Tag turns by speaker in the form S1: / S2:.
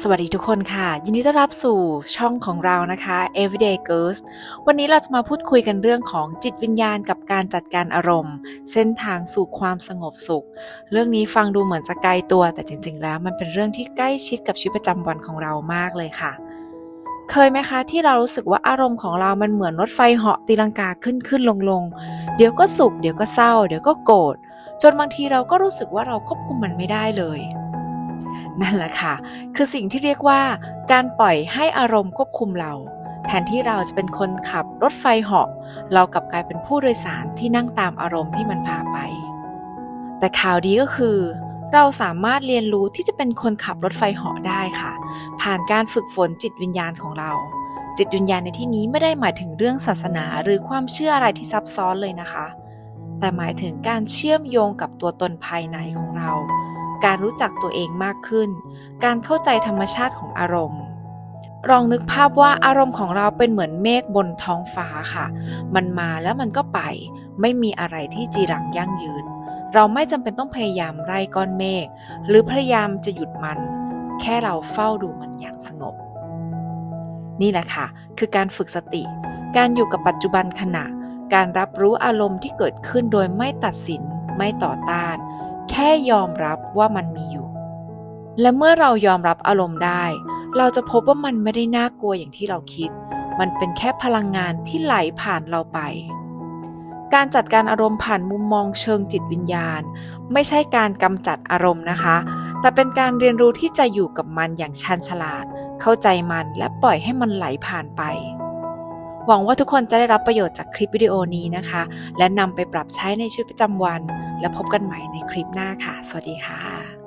S1: สวัสดีทุกคนค่ะ ยินดีต้อนรับสู่ช่องของเรานะคะ Everyday Girls วันนี้เราจะมาพูดคุยกันเรื่องของจิตวิญญาณกับการจัดการอารมณ์ เส้นทางสู่ความสงบสุข เรื่องนี้ฟังดูเหมือนจะไกลตัว แต่จริง ๆ แล้วมันเป็นเรื่องที่ใกล้ชิดกับชีวิตประจำวันของเรามากเลยค่ะ เคยไหมคะ ที่เรารู้สึกว่าอารมณ์ของเรามันเหมือนรถไฟเหาะตีลังกาขึ้นขึ้นลงลงเดี๋ยวก็สุข เดี๋ยวก็เศร้า เดี๋ยวก็โกรธจนบางทีเราก็รู้สึกว่าเราควบคุมมันไม่ได้เลย นั่นแหละค่ะ คือสิ่งที่เรียกว่า การปล่อยให้อารมณ์ควบคุมเรา แทนที่เราจะเป็นคนขับรถไฟเหาะ เรากลับกลายเป็นผู้โดยสารที่นั่งตามอารมณ์ที่มันพาไป แต่ข่าวดีก็คือ เราสามารถเรียนรู้ที่จะเป็นคนขับรถไฟเหาะได้ค่ะ ผ่านการฝึกฝนจิตวิญญาณของเรา จิตวิญญาณในที่นี้ไม่ได้หมายถึงเรื่องศาสนาหรือความเชื่ออะไรที่ซับซ้อนเลยนะคะ แต่หมายถึงการเชื่อมโยงกับตัวตนภายในของเรา การรู้จักตัวเองมากขึ้น การเข้าใจธรรมชาติของอารมณ์ ลองนึกภาพว่าอารมณ์ของเราเป็นเหมือนเมฆบนท้องฟ้าค่ะ มันมาแล้วมันก็ไป ไม่มีอะไรที่จีรังยั่งยืน เราไม่จำเป็นต้องพยายามไล่ก้อนเมฆหรือพยายามจะหยุดมัน แค่เราเฝ้าดูมันอย่างสงบ นี่แหละค่ะ คือการฝึกสติ การอยู่กับปัจจุบันขณะ การรับรู้อารมณ์ที่เกิดขึ้นโดยไม่ตัดสินไม่ต่อต้าน แค่ยอมรับว่ามันมีอยู่ และเมื่อเรายอมรับอารมณ์ได้ เราจะพบว่ามันไม่ได้น่ากลัวอย่างที่เราคิด มันเป็นแค่พลังงานที่ไหลผ่านเราไป การจัดการอารมณ์ผ่านมุมมองเชิงจิตวิญญาณ ไม่ใช่การกำจัดอารมณ์นะคะ แต่เป็นการเรียนรู้ที่จะอยู่กับมันอย่างชันฉลาด เข้าใจมันและปล่อยให้มันไหลผ่านไป หวังว่าทุกคนจะได้รับประโยชน์จากคลิปวิดีโอนี้นะคะ และนำไปปรับใช้ในชีวิตประจำวัน และพบกันใหม่ในคลิปหน้าค่ะ สวัสดีค่ะ